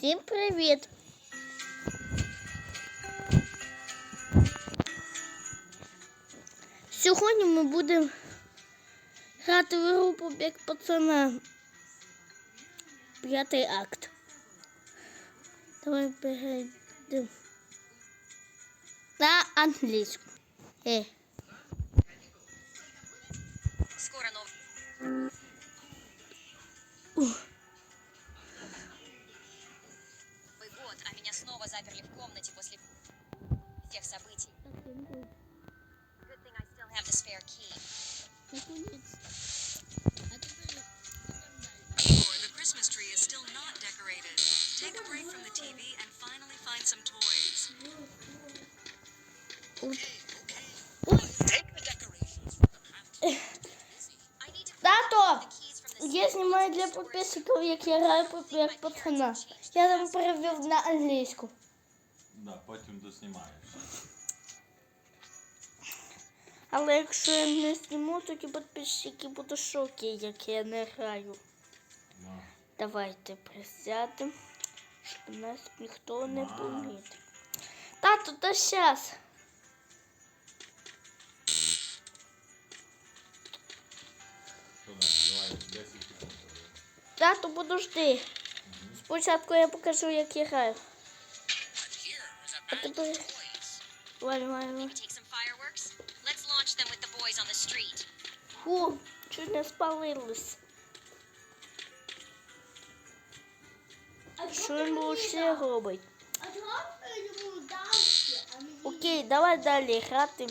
Всім привіт! Сьогодні ми будемо грати в гру «Побіг пацана. П'ятий акт. Давай перейдемо на англійську. Е. Скоро нов... Новый still have the spare key. Or the Christmas tree is still not decorated. Take a break from the TV and finally find some toys. I need to Тато! the keys from the Я знімаю для підписників, як я граю «Побіг пацана. Я там перевів на англійську. Да, потім доснімаєш. Але якщо я не зніму, тоді підписчики будуть в шокі, як я не граю. Ну, Давайте присядемо, щоб нас ніхто не помітив. Тато, та щас. 10 секунд. Тато. Спочатку я покажу, як я граю. А тепер... Валь, валь, валь. Фу, чуть не спалилось. Що йому ще робить? Окей, давай далі грати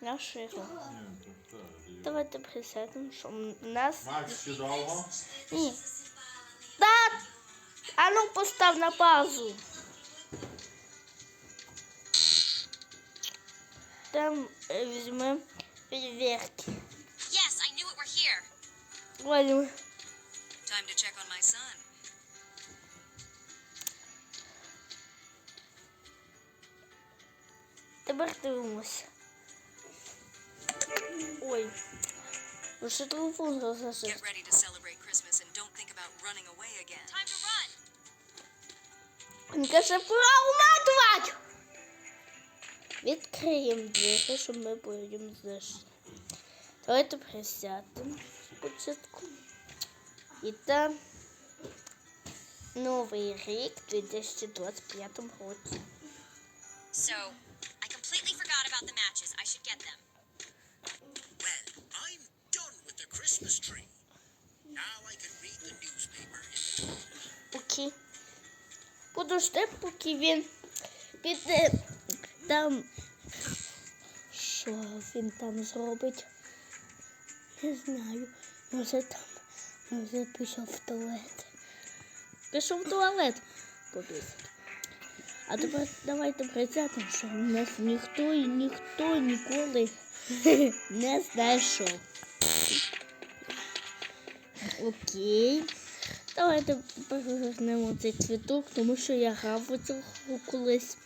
на ширу. Ні, то все. Давайте присядемо, щоб нас... Макс, ще довго? Ні. Та! А ну постав на паузу. Там е, візьмемо перевірки. Yes, I knew it were here. Валю. Time to check on my son. Тепер дивимося. Ой. Лише телефон розгасив. Get ready to celebrate Christmas and don't think about running away again. Time to run. Він каже, пора уматувати. Відкриємо двері, щоб ми потім зайшли. Давайте присядемо спочатку. І там Новий рік у 2025 році. So, I completely forgot about the matches. I should get them. Well, I'm done with the Christmas tree. Now I can read the newspaper in the toilet. Окей. Подожди, поки він піде там. Що він там зробить? Не знаю. Може там. Може пішов в туалет. Пішов в туалет. А тепер давайте присядемо, що в нас ніхто і ніхто ніколи не знайшов. Окей. Давайте перевернемо цей цвіток, тому що я грав у гру колись.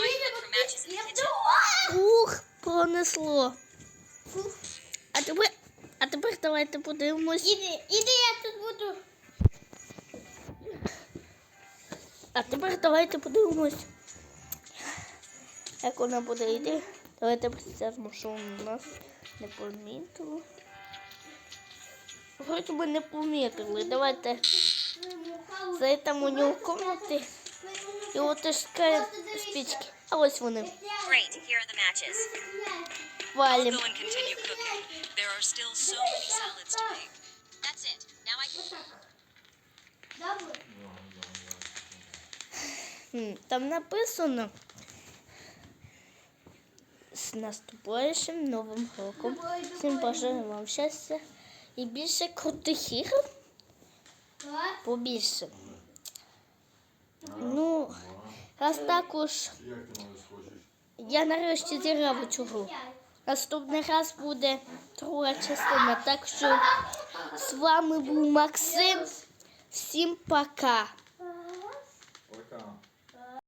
Look for matches in the kitchen. Ух, пронесло. А тепер, а тепер давайте подивимось. Іди, іди, я тут буду. А тепер давайте подивимось. Як вона буде йти. Давайте присядемо, що у нас не помітило. Вроді би не помітили. Давайте зайдемо у нього в кімнаті і отискаємо спічки. А ось вони. Great. Here are the matches. I'll Валім. go and continue cooking. There are still so many salads to make. That's it. Now I can. Там написано з наступаючим новим роком. Всім бажаю вам щастя і більше крутих ігор. Побільше. Ну, раз також я нарешті зіграв цю гру. Наступний раз буде друга частина. Так що з вами був Максим. Всім пока.